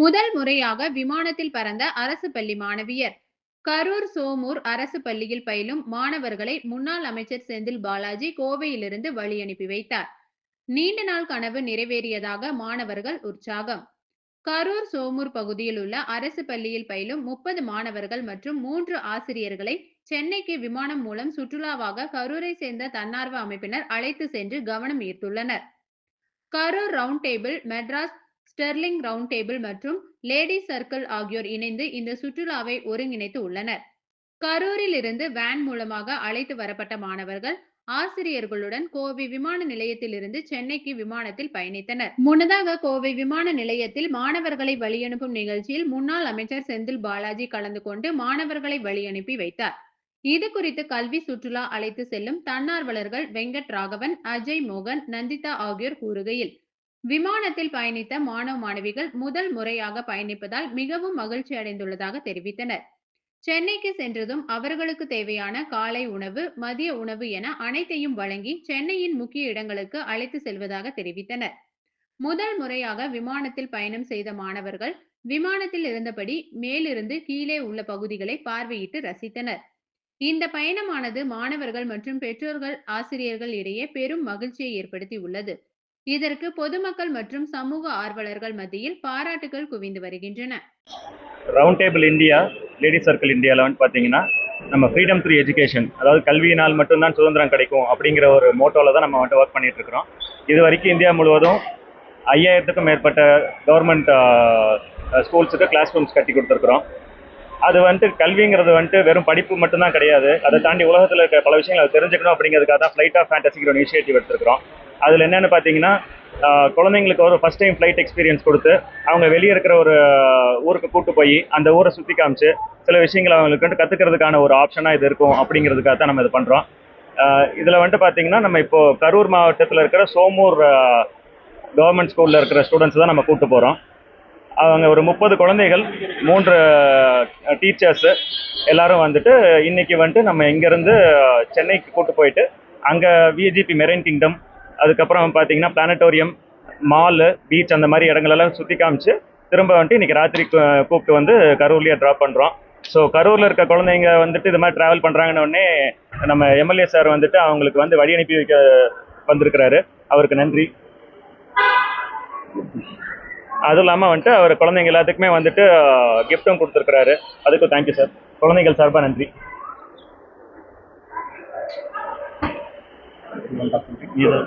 முதல் முறையாக விமானத்தில் பறந்த அரசு பள்ளி மாணவியர். கரூர் சோமூர் அரசு பள்ளியில் பயிலும் மாணவர்களை முன்னாள் அமைச்சர் செந்தில் பாலாஜி கோவையிலிருந்து வழி அனுப்பி வைத்தார். நீண்ட நாள் கனவு நிறைவேறியதாக மாணவர்கள் உற்சாகம். கரூர் சோமூர் பகுதியில் உள்ள அரசு பள்ளியில் பயிலும் முப்பது மாணவர்கள் மற்றும் மூன்று ஆசிரியர்களை சென்னைக்கு விமானம் மூலம் சுற்றுலாவாக கரூரை சேர்ந்த தன்னார்வ அமைப்பினர் அழைத்து சென்று கவனம் ஈர்த்துள்ளனர். Karur round table Madras sterling round table மற்றும் லேடி சர்க்கிள் ஆகியோர் இணைந்து இந்த சுற்றுலாவை ஒருங்கிணைத்து உள்ளனர். கரூரில் இருந்து வேன் மூலமாக அழைத்து வரப்பட்ட மாணவர்கள் ஆசிரியர்களுடன் கோவை விமான நிலையத்திலிருந்து சென்னைக்கு விமானத்தில் பயணித்தனர். முன்னதாக கோவை விமான நிலையத்தில் மாணவர்களை வழியனுப்பும் நிகழ்ச்சியில் முன்னாள் அமைச்சர் செந்தில் பாலாஜி கலந்து கொண்டு மாணவர்களை வழியனுப்பி வைத்தார். இது குறித்து கல்வி சுற்றுலா அழைத்து செல்லும் தன்னார்வலர்கள் வெங்கட் ராகவன் அஜய் மோகன் நந்திதா ஆகியோர் கூறுகையில் விமானத்தில் பயணித்த மாணவ மாணவிகள் முதல் முறையாக பயணிப்பதால் மிகவும் மகிழ்ச்சி அடைந்துள்ளதாக தெரிவித்தனர். சென்னைக்கு சென்றதும் அவர்களுக்கு தேவையான காலை உணவு மதிய உணவு என அனைத்தையும் வழங்கி சென்னையின் முக்கிய இடங்களுக்கு அழைத்து செல்வதாக தெரிவித்தனர். முதல் முறையாக விமானத்தில் பயணம் செய்த மாணவர்கள் விமானத்தில் இருந்தபடி மேலிருந்து கீழே உள்ள பகுதிகளை பார்வையிட்டு ரசித்தனர். இந்த பயணமானது மாணவர்கள் மற்றும் பெற்றோர்கள் ஆசிரியர்கள் இடையே பெரும் மகிழ்ச்சியை ஏற்படுத்தி உள்ளது இதற்கு பொதுமக்கள் மற்றும் சமூக ஆர்வலர்கள் மத்தியில் பாராட்டுகள் குவிந்து வருகின்றன. Round table India lady circle இந்தியாவில் வந்து பார்த்தீங்கன்னா நம்ம ஃப்ரீடம் த்ரீ எஜுகேஷன் அதாவது கல்வியினால் மட்டும்தான் சுதந்திரம் கிடைக்கும் அப்படிங்கிற ஒரு மோட்டோவில் தான் நம்ம வந்துட்டு ஒர்க் பண்ணிட்டு இருக்கிறோம். இது வரைக்கும் இந்தியா முழுவதும் ஐயாயிரத்துக்கும் மேற்பட்ட கவர்மெண்ட் ஸ்கூல்ஸுக்கு கிளாஸ் ரூம்ஸ் கட்டி கொடுத்துருக்குறோம். அது வந்துட்டு கல்விங்கிறது வந்துட்டு வெறும் படிப்பு மட்டும்தான் கிடையாது. அதை தாண்டி உலகத்தில் இருக்க பல விஷயங்கள் தெரிஞ்சுக்கணும் அப்படிங்கிறதுக்காக தான் ஃப்ளைட் ஆஃப் ஃபேண்டசிங்கிற ஒரு இனிஷியேட்டிவ் எடுத்திருக்கிறோம். அதில் என்னென்னு பார்த்தீங்கன்னா குழந்தைங்களுக்கு ஒரு ஃபஸ்ட் டைம் ஃப்ளைட் எக்ஸ்பீரியன்ஸ் கொடுத்து அவங்க வெளியே இருக்கிற ஒரு ஊருக்கு கூட்டு போய் அந்த ஊரை சுற்றி காமிச்சு சில விஷயங்களை அவங்களுக்கு வந்து கற்றுக்கிறதுக்கான ஒரு ஆப்ஷனாக இது இருக்கும் அப்படிங்கிறதுக்காக தான் நம்ம இது பண்ணுறோம் இதில் வந்துட்டு பார்த்தீங்கன்னா நம்ம இப்போ கரூர் மாவட்டத்தில் இருக்கிற சோமூர் கவர்மெண்ட் ஸ்கூலில் இருக்கிற ஸ்டூடெண்ட்ஸ் தான் நம்ம கூப்பிட்டு போகிறோம் அவங்க ஒரு முப்பது குழந்தைகள் மூன்று டீச்சர்ஸு எல்லாரும் வந்துட்டு இன்னைக்கு வந்துட்டு நம்ம இங்கேருந்து சென்னைக்கு கூப்பிட்டு போயிட்டு அங்கே விஜிபி மெரைன் கிங்டம் அதுக்கப்புறம் பார்த்தீங்கன்னா பிளானட்டோரியம் மாலு பீச் அந்த மாதிரி இடங்களெல்லாம் சுற்றி காமிச்சு திரும்ப வந்துட்டு இன்றைக்கி ராத்திரி கூப்பிட்டு வந்து கரூர்லேயே ட்ராப் பண்ணுறோம் ஸோ கரூரில் இருக்க குழந்தைங்க வந்துட்டு இது மாதிரி ட்ராவல் பண்ணுறாங்கன்னு உடனே நம்ம எம்எல்ஏ சார் வந்துட்டு அவங்களுக்கு வந்து வழி அனுப்பி வைக்க வந்திருக்கிறாரு. அவருக்கு நன்றி. அதுவும் இல்லாமல் வந்துட்டு அவர் குழந்தைங்க எல்லாத்துக்குமே வந்துட்டு கிஃப்ட்டும் கொடுத்துருக்குறாரு. அதுக்கும் தேங்க்யூ சார் குழந்தைகள் சார்பாக நன்றி. இது